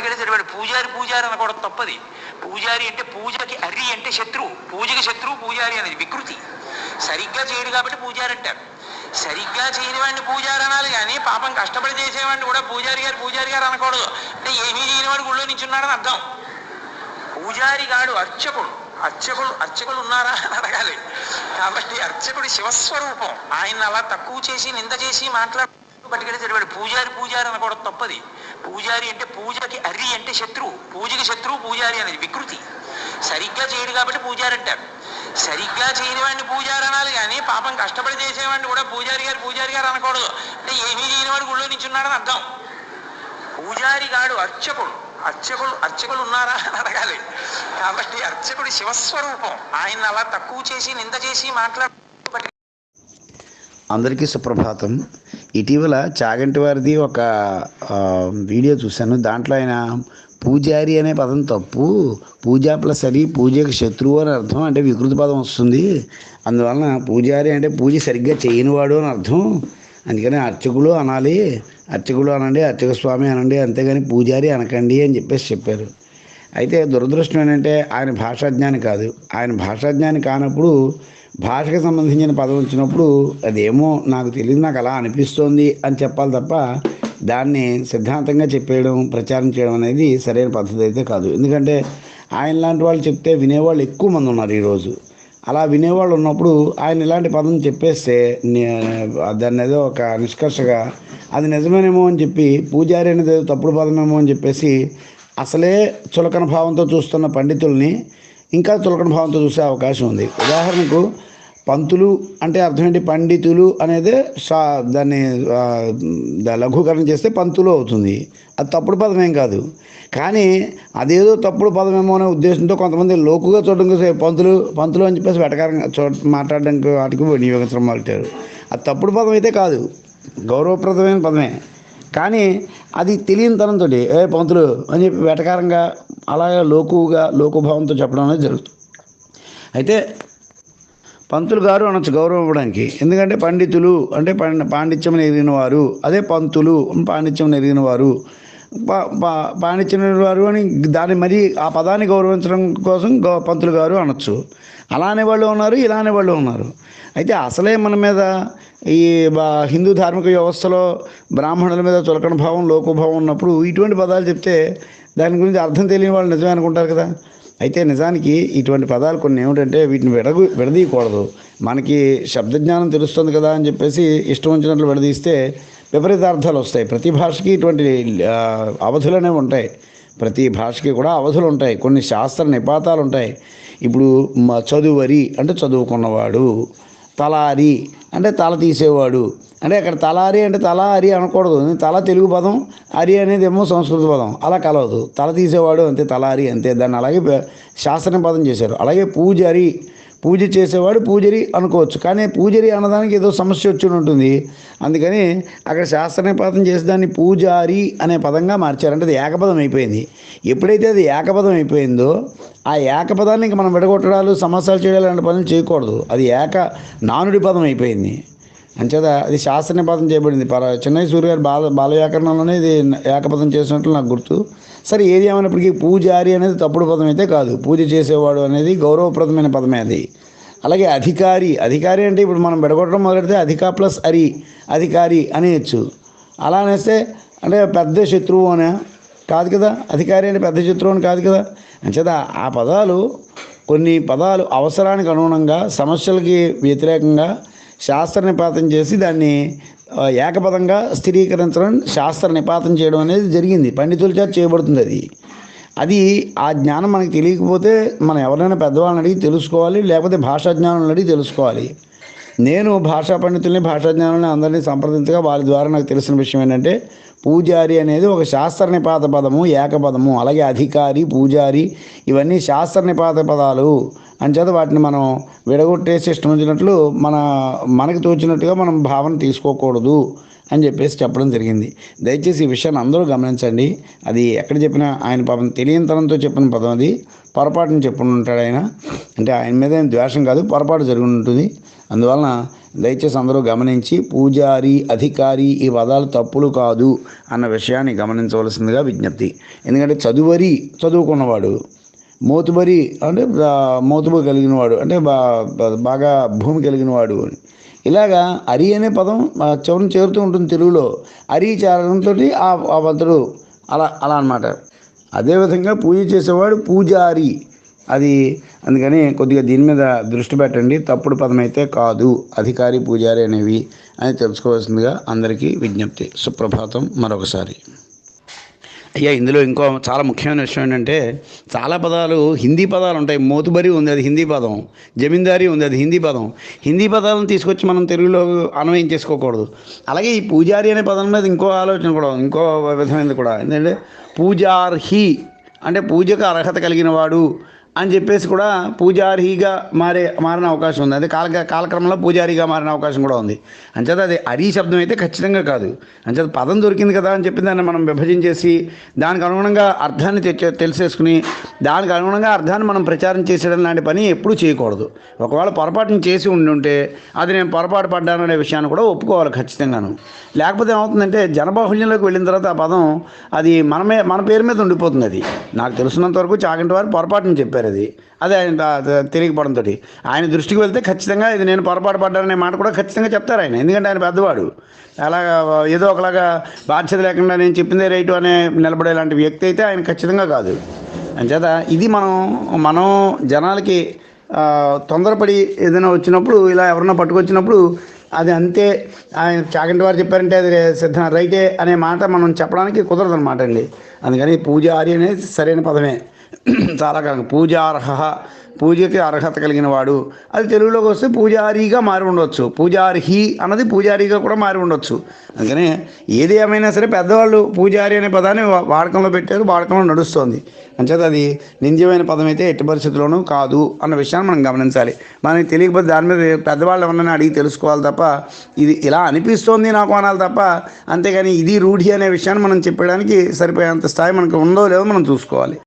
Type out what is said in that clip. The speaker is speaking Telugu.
ఇక్కడ పూజారి పూజారి అనకూడదు తప్పది. పూజారి అంటే పూజకి అర్రి అంటే శత్రువు. పూజకి శత్రువు పూజారి అనేది వికృతి. సరిగ్గా చేయడు కాబట్టి పూజారి అంటారు. సరిగ్గా చేయని వాడిని పూజారి అనాలి కానీ పాపం కష్టపడి చేసేవాడిని కూడా పూజారి గారు పూజారి గారు అనకూడదు. అంటే ఏమీ చేయని వాడు గుళ్ళో నించున్నాడని అర్థం. పూజారి గాడు అర్చకుడు. అర్చకులు అర్చకులు ఉన్నారా అని అడగాలి. కాబట్టి అర్చకుడి శివస్వరూపం. ఆయన అలా తక్కువ చేసి నింద చేసి మాట్లాడు పట్టుకెళ్ళి పూజారి పూజారి అనకూడదు తప్పది. పూజారి అంటే పూజకి అర్రి అంటే శత్రువు. పూజకి శత్రువు పూజారి అనేది వికృతి. సరిగ్గా చేయడు కాబట్టి పూజారి అంటారు సరిగ్గా చేయని వాడిని పూజారి అనాలి కానీ పాపం కష్టపడి చేసేవాడిని కూడా పూజారి గారు పూజారి గారు అనకూడదు. అంటే ఏమీ చేయని వాడు గుళ్ళో నించున్నాడని అర్థం. పూజారి గాడు అర్చకుడు. అర్చకులు అర్చకులు ఉన్నారా అని అడగాలి. కాబట్టి అర్చకుడి శివస్వరూపం. ఆయన అలా తక్కువ చేసి నింద చేసి మాట్లాడు అందరికీ సుప్రభాతం. ఇటీవల చాగంటి వారిది ఒక వీడియో చూశాను. దాంట్లో ఆయన పూజారి అనే పదం తప్పు. పూజా ప్లస్ అది పూజకి శత్రువు అని అర్థం అంటే వికృతి పదం వస్తుంది. అందువలన పూజారి అంటే పూజ సరిగ్గా చేయనివాడు అని అర్థం. అందుకని అర్చకులు అనాలి. అర్చకులు అనండి అర్చక స్వామి అనండి అంతేగాని పూజారి అనకండి అని చెప్పేసి చెప్పారు. అయితే దురదృష్టం ఏంటంటే ఆయన భాషాజ్ఞాని కాదు. ఆయన భాషాజ్ఞాని కానప్పుడు భాషకు సంబంధించిన పదం వచ్చినప్పుడు అదేమో నాకు తెలియదు నాకు అలా అనిపిస్తోంది అని చెప్పాలి తప్ప దాన్ని సిద్ధాంతంగా చెప్పేయడం ప్రచారం చేయడం అనేది సరైన పద్ధతి అయితే కాదు. ఎందుకంటే ఆయన లాంటి వాళ్ళు చెప్తే వినేవాళ్ళు ఎక్కువ మంది ఉన్నారు ఈరోజు అలా వినేవాళ్ళు ఉన్నప్పుడు ఆయన ఇలాంటి పదం చెప్పేస్తే దాన్ని ఏదో ఒక నిష్కర్షగా అది నిజమేనేమో అని చెప్పి పూజారి అనేది ఏదో తప్పుడు పదమేమో అని చెప్పేసి అసలే చులకన భావంతో చూస్తున్న పండితుల్ని ఇంకా చులకన భావంతో చూసే అవకాశం ఉంది. ఉదాహరణకు పంతులు అంటే అర్థం ఏంటి? పండితులు అనేది షా దాన్ని లఘుకరణ చేస్తే పంతులు అవుతుంది. అది తప్పుడు పదం ఏం కాదు. కానీ అదేదో తప్పుడు పదమేమో అనే ఉద్దేశంతో కొంతమంది లోకుగా చూడడం కోసం పంతులు పంతులు అని చెప్పేసి వెటకారంగా చూ మాట్లాడడానికి వాటికి వినియోగించడం వాళ్ళు అది తప్పుడు పదం అయితే కాదు. గౌరవప్రదమైన పదమే. కానీ అది తెలియనితనంతో ఏ పంతులు అని చెప్పి వెటకారంగా అలాగే లోకుగా లోకుభావంతో చెప్పడం అనేది జరుగుతుంది. అయితే పంతులు గారు అనొచ్చు గౌరవం ఇవ్వడానికి. ఎందుకంటే పండితులు అంటే పాండిత్యం ఎరిగిన వారు అదే పంతులు పాండిత్యం ఎరిగిన వారు పా- వారు అని దాన్ని మరీ ఆ పదాన్ని గౌరవించడం కోసం గౌ- పంతులు గారు అనొచ్చు. అలానే వాళ్ళు ఉన్నారు ఇలానే వాళ్ళు ఉన్నారు. అయితే అసలే మన మీద ఈ బా- హిందూ ధార్మిక వ్యవస్థలో బ్రాహ్మణుల మీద చులకన భావం లోకభావం ఉన్నప్పుడు ఇటువంటి పదాలు చెప్తే దాని గురించి అర్థం తెలియని వాళ్ళు నిజమే అనుకుంటారు కదా. అయితే నిజానికి ఇటువంటి పదాలు కొన్ని ఏమిటంటే వీటిని విడగు విడదీయకూడదు. మనకి శబ్దజ్ఞానం తెలుస్తుంది కదా అని చెప్పేసి ఇష్టం వచ్చినట్లు విడదీస్తే విపరీతార్థాలు వస్తాయి. ప్రతి భాషకి ఇటువంటి అవధులనే అవధులు అనేవి ఉంటాయి. ప్రతి భాషకి కూడా అవధులు ఉంటాయి. కొన్ని శాస్త్ర నిపాతాలు ఉంటాయి. ఇప్పుడు చదువరి అంటే చదువుకున్నవాడు తలారి అంటే తల తీసేవాడు. అంటే అక్కడ తలారి అంటే తల అరి అనకూడదు. తల తెలుగు పదం అరి అనేది ఏమో సంస్కృత పదం. అలా కలవదు. తల తీసేవాడు అంతే తలారి అంతే. దాన్ని అలాగే శాస్త్రం శాస్త్ర పదం చేశారు. అలాగే పూజారి పూజ చేసేవాడు పూజరి అనుకోవచ్చు. కానీ పూజరి అన్నదానికి ఏదో సమస్య వచ్చి ఉంటుంది అందుకని అక్కడ శాస్త్ర నిపాతం చేసి దాన్ని పూజారి అనే పదంగా మార్చారంటే అది ఏకపదం అయిపోయింది. ఎప్పుడైతే అది ఏకపదం అయిపోయిందో ఆ ఏకపదాన్ని మనం విడగొట్టడాలు సమస్యలు చేయడాలు అలాంటి పనులు చేయకూడదు. అది ఏక నానుడి పదం అయిపోయింది. అంచేత అది శాస్త్ర నిపాతం చేయబడింది. పర చెన్నై సూర్య గారు బాల బాల వ్యాకరణంలోనే ఇది ఏకపదం చేసినట్లు నాకు గుర్తు. సరే ఏది ఏమైనప్పటికీ పూజారి అనేది తప్పుడు పదం అయితే కాదు. పూజ చేసేవాడు అనేది గౌరవప్రదమైన పదమే అది. అలాగే అధికారి అధికారి అంటే ఇప్పుడు మనం విడగొట్టడం మొదలెడితే అధిక ప్లస్ అరి అధికారి అనేయచ్చు. అలా అనేస్తే అంటే పెద్ద శత్రువు అనే కాదు కదా. అధికారి అంటే పెద్ద శత్రువు అని కాదు కదా. అంచేత ఆ పదాలు కొన్ని పదాలు అవసరానికి అనుగుణంగా సమస్యలకి వ్యతిరేకంగా శాస్త్ర నిపాతం చేసి దాన్ని ఏకపదంగా స్థిరీకరించడం శాస్త్ర నిపాతం చేయడం అనేది జరిగింది. పండితుల చేత చేయబడుతుంది అది. అది ఆ జ్ఞానం మనకి తెలియకపోతే మనం ఎవరైనా పెద్దవాళ్ళని అడిగి తెలుసుకోవాలి లేకపోతే భాషా జ్ఞానం అడిగి తెలుసుకోవాలి. నేను భాషా పండితుల్ని భాషా జ్ఞానాన్ని అందరినీ సంప్రదించగా వారి ద్వారా నాకు తెలిసిన విషయం ఏంటంటే పూజారి అనేది ఒక శాస్త్ర నిపాత పదము ఏకపదము అలాగే అధికారి పూజారి ఇవన్నీ శాస్త్ర నిపాత పదాలు. అంచేత వాటిని మనం విడగొట్టేసి ఇష్టం వచ్చినట్లు మన మనకు తోచినట్టుగా మనం భావన తీసుకోకూడదు అని చెప్పేసి చెప్పడం జరిగింది. దయచేసి ఈ విషయాన్ని అందరూ గమనించండి. అది ఎక్కడ చెప్పినా ఆయన పాపం తెలియనితనంతో చెప్పిన పదం అది. పొరపాటుని చెప్పుకుంటాడు ఆయన. అంటే ఆయన మీద ఏం ద్వేషం కాదు పొరపాటు జరుగుంటుంది అందువలన దయచేసి అందరూ గమనించి పూజారి అధికారి ఈ పదాలు తప్పులు కాదు అన్న విషయాన్ని గమనించవలసిందిగా విజ్ఞప్తి. ఎందుకంటే చదువరి చదువుకున్నవాడు మోతుబరి అంటే ఆ, మోతుబు కలిగిన వాడు అంటే బాగా భూమి కలిగిన వాడు అని. ఇలాగా అరి అనే పదం చివరిని చేరుతూ ఉంటుంది తెలుగులో. అరి చేరడంతో ఆ ఆ అలా అలా అన్నమాట. అదేవిధంగా పూజ చేసేవాడు పూజారి. అది అందుకని కొద్దిగా దీని మీద దృష్టి పెట్టండి. తప్పుడు పదం అయితే కాదు. అధికారి పూజారి అనేవి అని తెలుసుకోవాల్సిందిగా అందరికీ విజ్ఞప్తి. సుప్రభాతం మరొకసారి. అయ్యా ఇందులో ఇంకో చాలా ముఖ్యమైన విషయం ఏంటంటే చాలా పదాలు హిందీ పదాలు ఉంటాయి. మోతుబరి ఉంది అది హిందీ పదం. జమీందారీ ఉంది అది హిందీ పదం. హిందీ పదాలను తీసుకొచ్చి మనం తెలుగులో అన్వయం చేసుకోకూడదు. అలాగే ఈ పూజారి అనే పదం మీద ఇంకో ఆలోచన కూడా ఇంకో విధమైనది కూడా. ఏంటంటే పూజార్హి అంటే పూజకు అర్హత కలిగిన వాడు అని చెప్పేసి కూడా పూజారిగా మారే మారిన అవకాశం ఉంది. అదే కాల కాలక్రమంలో పూజారిగా మారిన అవకాశం కూడా ఉంది. అంచేత అది అరీ శబ్దం అయితే ఖచ్చితంగా కాదు. అంచేత పదం దొరికింది కదా అని చెప్పి దాన్ని మనం విభజించేసి దానికి అనుగుణంగా అర్థాన్ని తెచ్చే తెలిసేసుకుని దానికి అనుగుణంగా అర్థాన్ని మనం ప్రచారం చేసేయడం లాంటి పని ఎప్పుడూ చేయకూడదు. ఒకవేళ పొరపాటును చేసి ఉండి ఉంటే అది నేను పొరపాటు పడ్డాను అనే విషయాన్ని కూడా ఒప్పుకోవాలి ఖచ్చితంగాను. లేకపోతే ఏమవుతుందంటే జనబాహుల్యంలోకి వెళ్ళిన తర్వాత ఆ పదం అది మనమే మన పేరు మీద ఉండిపోతుంది అది. నాకు తెలిసినంత వరకు చాగంటి వారు పొరపాటును చెప్పారు అది. అదే ఆయన తెలియకపోవడంతో ఆయన దృష్టికి వెళ్తే ఖచ్చితంగా ఇది నేను పొరపాటు పడ్డాననే మాట కూడా ఖచ్చితంగా చెప్తారు ఆయన. ఎందుకంటే ఆయన పెద్దవాడు. అలాగా ఏదో ఒకలాగా బాధ్యత లేకుండా నేను చెప్పిందే రైటు అనే నిలబడే లాంటి వ్యక్తి అయితే ఆయన ఖచ్చితంగా కాదు. అంచేత ఇది మనం మనం జనాలకి తొందరపడి ఏదైనా వచ్చినప్పుడు ఇలా ఎవరన్నా పట్టుకొచ్చినప్పుడు అది అంతే. ఆయన చాగంటి వారు చెప్పారంటే అది సిద్ధ రైటే అనే మాట మనం చెప్పడానికి కుదరదు అనమాట అండి. అందుకని పూజారి అనేది సరైన పదమే. చాలా కాదు పూజార్హ పూజకి అర్హత కలిగిన వాడు. అది తెలుగులోకి వస్తే పూజారిగా మారి ఉండొచ్చు. పూజార్హి అన్నది పూజారిగా కూడా మారి ఉండొచ్చు. అందుకనే ఏది ఏమైనా సరే పెద్దవాళ్ళు పూజారి అనే పదాన్ని వాడకంలో పెట్టారు వాడకంలో నడుస్తోంది. అంచేత అది నింద్యమైన పదం అయితే ఎట్టి పరిస్థితుల్లోనూ కాదు అన్న విషయాన్ని మనం గమనించాలి. మనకి తెలియకపోతే దాని మీద పెద్దవాళ్ళు ఎవరన్నా అడిగి తెలుసుకోవాలి తప్ప ఇది ఇలా అనిపిస్తోంది నాకు అనాలి తప్ప అంతేగాని ఇది రూఢి అనే విషయాన్ని మనం చెప్పడానికి సరిపోయేంత స్థాయి మనకు ఉందో లేదో మనం చూసుకోవాలి.